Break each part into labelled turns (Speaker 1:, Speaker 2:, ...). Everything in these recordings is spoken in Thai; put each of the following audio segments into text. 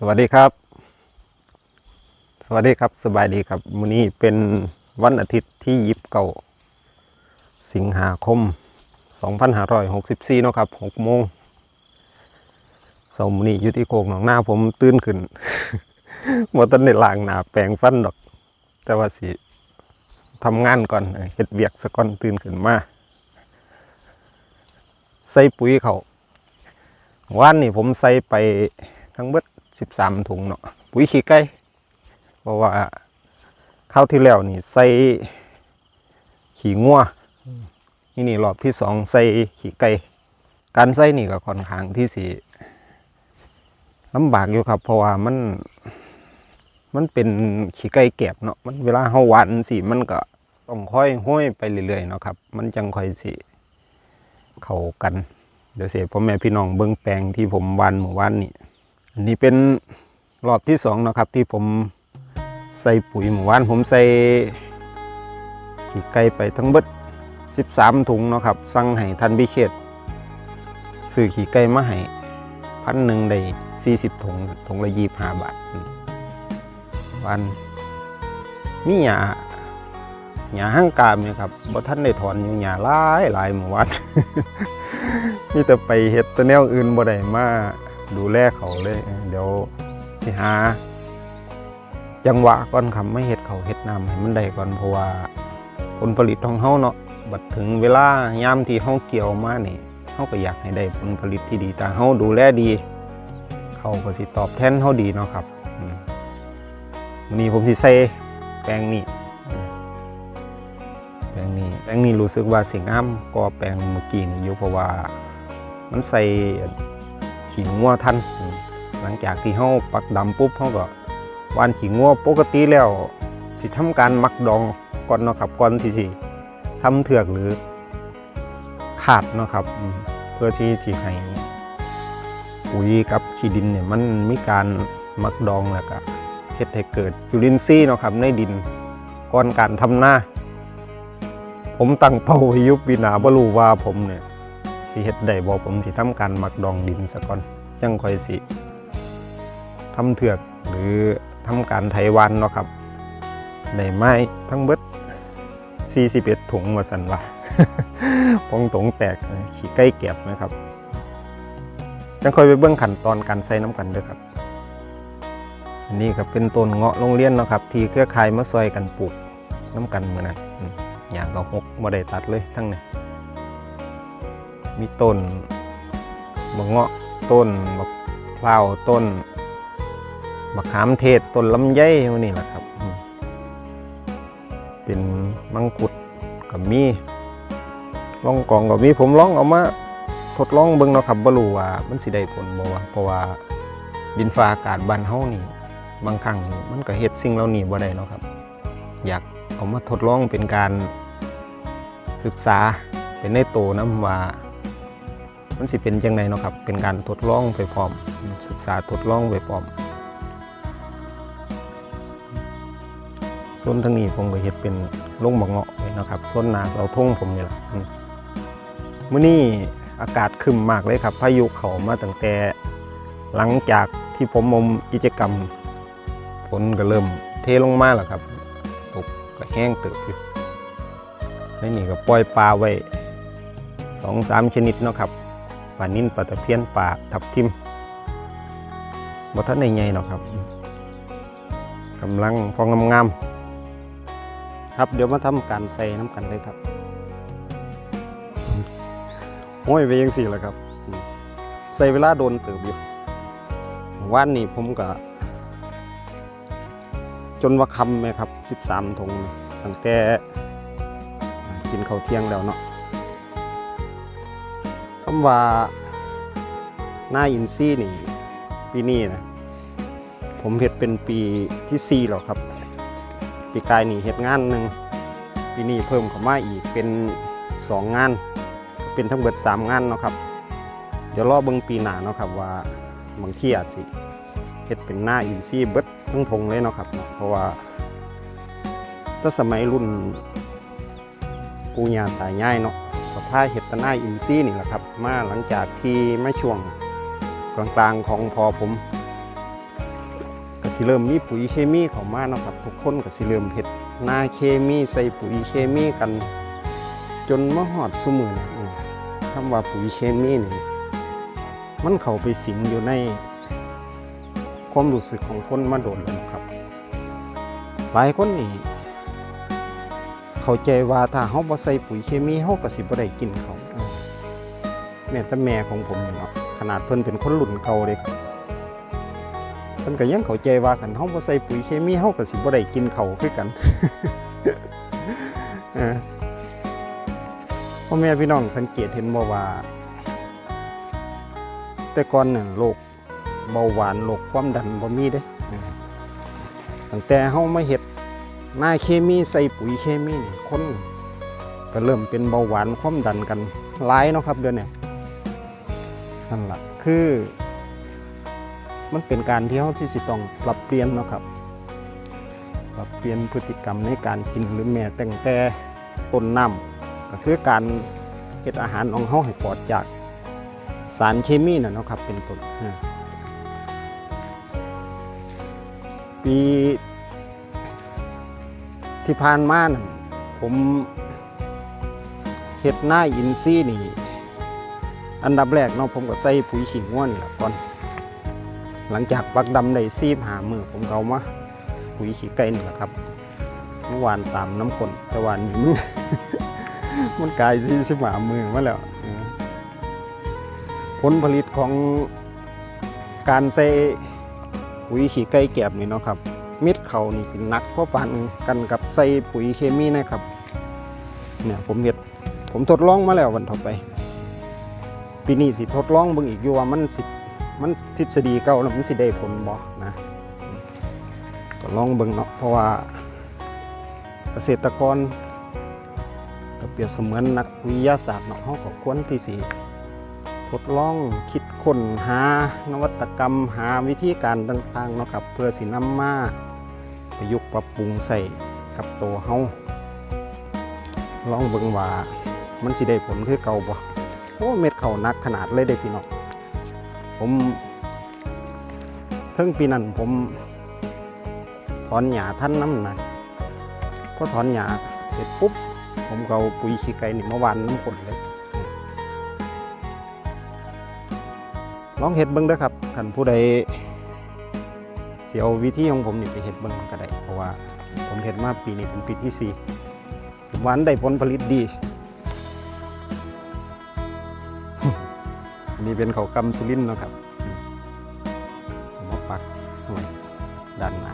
Speaker 1: สวัสดีครับ สวัสดีครับสบายดีครับมื้อนี้เป็นวันอาทิตย์ที่ยิบเก่าสิงหาคม 2564 เนาะครับ6โมงสมนี้ยู่ที่โคกหนองหน้าผมตื่นขึ้นบ่ทันได้ล้างหนาแปรงฟันดอก แต่ว่าสิทำงานก่อนเฮ็ดเวียกซะก่อนตื่นขึ้นมา ใส่ปุ๋ยเขาว่านนี่ผมใส่ไปทั้งเบิด 13ถุงเนาะปุ๋ยขี้ไก่เพราะว่าข้าวที่แล้วนี่ใส่ขี้งัวนี่นี่รอบที่สองใส่ขี้ไก่การใส่นี่ก็ค่อนข้างที่สิลำบากอยู่ครับ เพราะว่ามัน มันเป็นขี้ไก่แกบเนาะมันเวลาเฮาหวานสิมันก็ต้องค่อยห้อยไปเรื่อยๆเนาะครับ มันจังค่อยสิเข้ากัน เดี๋ยวเสียพ่อแม่พี่น้องเบิ้งแปลงที่ผมวันเมื่วานนี่ อันนี้เป็นรอบที่สองนะครับที่ผมใส่ปุ๋ยเมื่อวานผมใส่ขี้ไก่ไปทั้งเบิด13 ถุงนะครับสั่งให้ทันพิเชษซื้อขี้ไก่มาให้พันหนึ่งได้40 ถุงถุงละยี่ห้าบาทวันมีหยาหยาห้างกามเนี่ยครับบ่ท่านได้ถอนอยู่หยาหลายหลายเมื่อวานมีแต่ไปเฮ็ดแตัวแนวอื่นบ่ได้มา ดูแลเขาเลย เดี๋ยวสิหา จังหวะก่อนคำไม่เฮ็ดเขาเฮ็ดน้ำให้มันได้ก่อนเพราะว่าผลผลิตของเฮาเนาะบัดถึงเวลายามที่เฮาเกี่ยวมาเนี่ยเฮาก็อยากให้ได้ผลผลิตที่ดีแต่เฮาดูแลดี เขาก็สิตอบแทนเฮาดีเนาะครับมวันนี้ผมสิใส่แปลงนี้แปลงนี้แปลงนี้รู้สึกว่าสิงามกว่าแปลงเมื่อกี้นี่อยู่เพราะว่ามันใส่ ขี้งัวทัน หลังจากที่เฮาปักดำปุ๊บเฮาก็ว่านขี้งัวปกติแล้วสิทำการมักดองก่อนเนาะครับก่อนที่สิทำเถือกหรือขาดเนาะครับ เพื่อที่ที่ให้ปุ๋ยกับขี้ดินเนี่ยมันมีการมักดองแล้วก็เฮ็ดให้เกิดจุลินทรีย์เนาะครับในดินก่อนการทำหน้า ผมตั้งเป้าไว้ยุบปีหนาบ่รู้ว่าผมเนี่ย สิเฮ็ดได้บ่ผมสิทำการหมักดองดินซะก่อนจังค่อยสิทำเถือกหรือทำการไถวันเนาะครับได้ไม้ทั้งเบิด41ถุงว่าซั่นว่าปองตงแตกขี้ไก่แก็บนะครับจังค่อยไปเบิ่งขั้นตอนการใส่น้ำกันเด้อครับ อันนี้ก็เป็นต้นเงาะโรงเรียนเนาะครับ ที่เครือข่ายมาซอยกันปลูกน้ำกันมื้อนั้นอืมอย่างก็หกบ่ได้ตัดเลยทั้งนี้ มีต้นมะเงาะต้นมะพร้าวต้นมะขามเทศต้นลำไยพวกนี้แหละครับ เป็นมังคุดกับมีล่องกองกับมีผมลองเอามาทดลองเบิ่งเนาะครับบ่รู้ว่ามันสิได้ผลบ่วะเพราะว่าดินฟ้าอากาศบ้านเฮานี่ บางครั้งมันก็เฮ็ดสิ่งเหล่านี้บ่ได้เนาะครับ อยากเอามาทดลองเป็นการศึกษาเป็นในโตนํว่า มันสิเป็นยังไงเนาะครับ เป็นการทดลองไปพร้อม ศึกษาทดลองไปพร้อมส่วนทางนี้ผมก็เฮ็ดเป็นลงบักเงาะไว้เนะครับส่วนนาเสาธงผมนี่แหละมมื้อนี้อากาศคึมมากเลยครับพายุเขามาตั้งแต่หลังจากที่ผมมมกิจกรรมฝนก็เริ่มเทลงมาแล้วครับตกก็แห้งเติบอยู่ในนี่ก็ปล่อยปลาไว้สองสามชนิดเนาะครับ ปลานิ่นปลาตะเพียนปลาทับทิมบ่ทันในใหญ่เนาะครับกำลังพองงามๆครับเดี๋ยวมาทำการใส่น้ำกันเลยครับห้อยไปยังสี่แล้วครับ ใส่เวลาโดนเติบอยู่ว่านนี้ผมก็ จนว่าคำไหมครับ 13ถุงตั้งแต่กินข้าวเที่ยงแล้วเนาะ คำว่าหน้าอินซี่นี่ปีนี้นะผมเฮ็ดเป็นปีที่4แล้วครับ ปีกายนี่เฮ็ดงานหนึ่งปีนี้เพิ่มเข้ามาอีกเป็น 2 งาน เป็นทั้งเบิด 3 งานเนาะครับ เดี๋ยวรอเบิ่งปีหน้าเนาะครับว่าบางที่อาจสิเฮ็ดเป็นหน้าอินซี่เบิดทั้งทงเลยเนาะครับ เพราะว่าถ้าสมัยรุ่นปูย่าตายง่ายเนาะ กับผ้าเห็ดตะไนอินซี่นี่แหละครับ มาหลังจากที่ไม่ช่วงกลางๆของพอผมสิเริ่มมีปุ๋ยเคมีเข้ามานะครับ ทุกคนก็สิเริ่มเฮ็ดนาเคมีใส่ปุ๋ยเคมีกัน จนมาฮอดซุมื้อนี้อืมคำว่าปุ๋ยเคมีนี่มันเข้าไปสิงอยู่ในความรู้สึกของคนมาโดนแล้วครับ หลายคนนี่ เข้าใจว่าถ้าเฮาบ่ใส่ปุ๋ยเคมีเฮาก็สิบ่ได้กินเขาแม่แต่แม่ของผมเนาะขนาดเพิ่นเป็นคนรุ่นเก่าเลยครับเพิ่นก็ยังเข้าใจว่าคันเฮาบ่ใส่ปุ๋ยเคมีเฮาก็สิบ่ได้กินเขาคือกันเออพ่อแม่พี่น้องสังเกตเห็นบ่ว่า แต่ก่อนน่ะโรคเบาหวานโรคความดันบ่มีเด้ตั้งแต่เฮามาเฮ็ด หน้าเคมีใส่ปุ๋ยเคมีนี่คนก็เริ่มเป็นเบาหวานความดันกันหลายเนาะครับเดือนนี้นั่นแหละคือ มันเป็นการที่เฮาที่สิต้องปรับเปลี่ยนเนาะครับ ปรับเปลี่ยนพฤติกรรมในการกินหรือแม้แต่งแต่ต้นน้ำก็คือการเฮ็ดอาหารของเฮาให้ปลอดจากสารเคมีน่ะเนาะครับเป็นต้นปี ที่ผ่านมาน่ะผมเฮ็ดหน้าอินซีย์นี่ อันดับแรกเนาะผมก็ใส่ปุ๋ยขี้งัวนี่แหละก่อน หลังจากปักดำได้ซีบหามือผมก็เอามาปุ๋ยขี้ไก่นี่แหละครับเมื่อวานตามน้ำกลนแต่วันนี้มัน มันกลายซีสิบหามือมาแล้วผลผลิตของการใส่ปุ๋ยขี้ไก่แกบนี่เนาะครับ ม็ดเขานี่สิหนักเพราะปันกันกับใส่ปุ๋ยเคมีนะครับเนี่ยผมเห็ดผมทดลองมาแล้ววันต่อไป ปีนี้สิทดลองเบิ่งอีกอยู่ว่ามันสิมันทฤษฎีเก่าแล้วมันสิได้ผลบ่นะก็ลองเบิ่งเนาะเพราะว่าเกษตรกรก็เปรียบเสมือนนักวิทยาศาสตร์เนาะเขาก็ควรที่สิทดลองคิดค้นหานวัตกรรมหาวิธีการต่างๆเนาะครับเพื่อสินำมา ประยุกต์ปรับปรุงใส่กับตัวเฮาลองเบิ่งว่ามันสิได้ผลคือเก่าบ่โอ้เม็ดเขานักขนาดเลยเด้พี่น้องผมเทิงปีนั้นผม ถอนหญ้าท่านน้ำหนักพอถอนหญ้าเสร็จปุ๊บ ผมเอาปุ๋ยขี้ไก่นี่มาหวานน้ำกลนเลยลองเห็ดเบิ้งเด้อครับท่านผู้ใด สียเอาวิธีของผมนี่ไปเห็ดเบิ้งก็ได้เพราะว่าผมเห็ดมาปีนี้เป็นปีที่สี่หวานได้ผลผลิตดีนี่เป็นเขากำสุรินนะครับมอาปักไว้ด้านหนา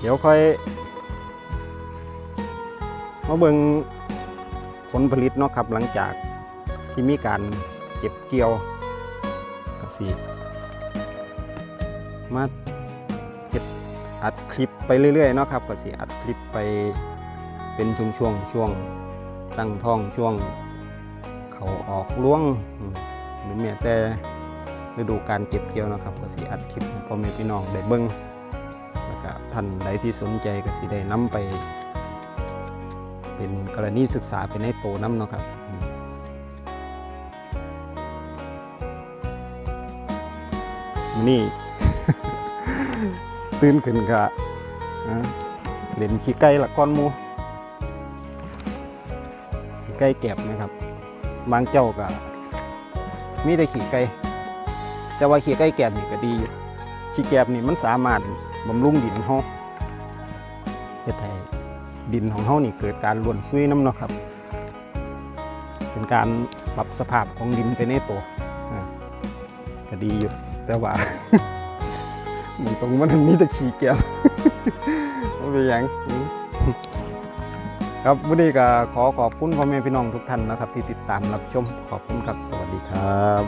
Speaker 1: เดี๋ยวค่อยมาเบิ่งผลผลิตเนาะครับหลังจากที่มีการเก็บเกี่ยว สิมาเก็บอัดคลิปไปเรื่อยๆเนาะครับก็สิอัดคลิปไปเป็นช่วงช่วงช่วงตั้งท้องช่วง เขาออกล้วงอืมหรือแม้แต่ฤดูการเก็บเกี่ยวนะครับก็สิอัดคลิปพ่อแม่พี่น้องได้เบิ่งแล้วก็ท่านใดที่สนใจก็สิได้นำไป เป็นกรณีศึกษาเป็นในโตน้ำเนาะครับ นี่ ตื่นขึ้นกะเล่นขี้ไก่ละก้อนมูขี้ไก่แก็บนะครับบางเจ้าก็มีแต่ขี้ไก่แต่ว่าขี้ไก่แก็บนี่ก็ดีอยู่ขี้แก็บนี่มันสามารถบำรุงดินเฮาเฮ็ดให้ดินของเฮานี่เกิดการล้วนซุยน้ำเนาะครับเป็นการปรับสภาพของดินไปในตัวก็ดีอยู่ แต่ว่ามันตรงมันมีตะขี่เกียจว่าเป็นยังครับวันนี้ก็ขอขอบคุณพ่อแม่พี่น้องทุกท่านนะครับ ที่ติดตามรับชมขอบคุณครับ สวัสดีครับ